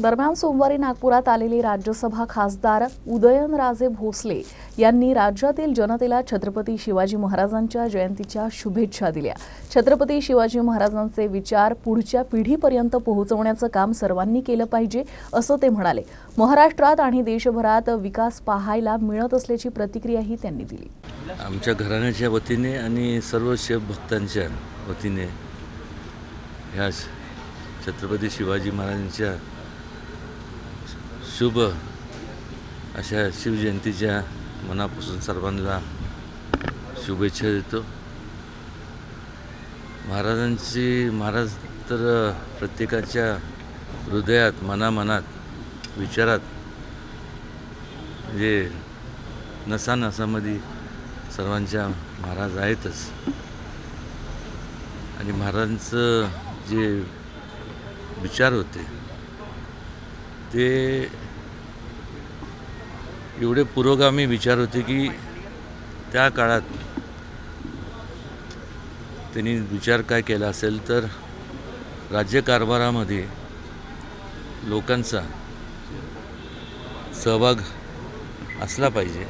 दरम्यान सोमवारी नागपुरात आलेले राज्यसभा खासदार उदयनराजे भोसले यांनी राज्यातील जनतेला छत्रपती शिवाजी महाराजांच्या जयंतीच्या शुभेच्छा दिल्या. छत्रपती शिवाजी महाराजांचे विचार पुढच्या पिढीपर्यंत पोहोचवण्याचं काम सर्वांनी केलं पाहिजे असं ते म्हणाले. महाराष्ट्रात आणि देशभरात विकास पाहायला मिळत असल्याची प्रतिक्रियाही त्यांनी दिली. आमच्या घराण्याच्या वतीने आणि सर्व शिवभक्तांच्या वतीने ह्या छत्रपती शिवाजी महाराजांच्या शुभ अशा शिवजयंतीच्या मनापासून सर्वांना शुभेच्छा देतो. महाराजांची महाराज तर प्रत्येकाच्या हृदयात मनामनात विचारात म्हणजे नसानसामध्ये सर्वांच्या महाराज आहेतच. आणि महाराजांचं जे विचार होते ते एवढे पुरोगामी विचार होते की त्या काळात त्यांनी विचार काय केला असेल तर राज्यकारभारामध्ये लोकांचा सहभाग असला पाहिजे.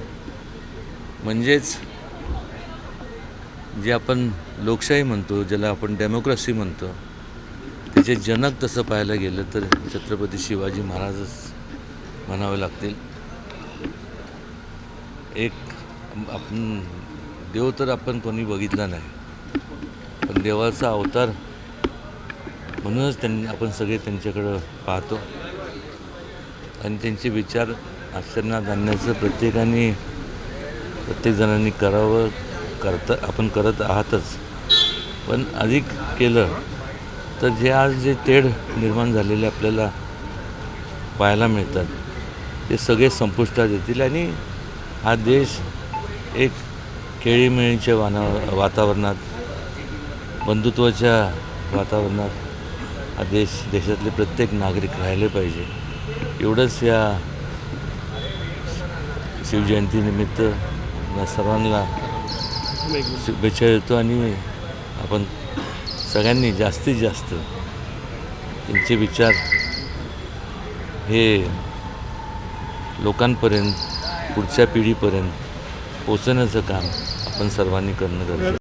म्हणजेच जे आपण लोकशाही म्हणतो ज्याला आपण डेमोक्रेसी म्हणतो त्याचे जनक तसं पाहायला गेलं तर छत्रपती शिवाजी महाराजच म्हणावे लागतील. एक आपण देव तर आपण कोणी बघितला नाही. पण देवाचा अवतार म्हणूनच त्यांनी आपण सगळे त्यांच्याकडं पाहतो. आणि त्यांचे विचार आश्चर्यात आणण्याचं प्रत्येकाने प्रत्येकजणांनी करावं करता आपण करत आहातच. पण अधिक केलं तर जे आज जे तेढ निर्माण झालेले आपल्याला पाहायला मिळतात ते सगळे संपुष्टात येतील आणि हा देश एक केळीमेळीच्या वाना वातावरणात बंधुत्वाच्या वातावरणात हा देश देशातले प्रत्येक नागरिक राहिले पाहिजे. एवढंच या शिवजयंतीनिमित्त या सर्वांना शुभेच्छा देतो आणि आपण सगळ्यांनी जास्तीत जास्त त्यांचे विचार हे लोकांपर्यंत पुढच्या पिढीपर्यंत पोचवण्याचं काम आपण सर्वांनी करणं गरजेचं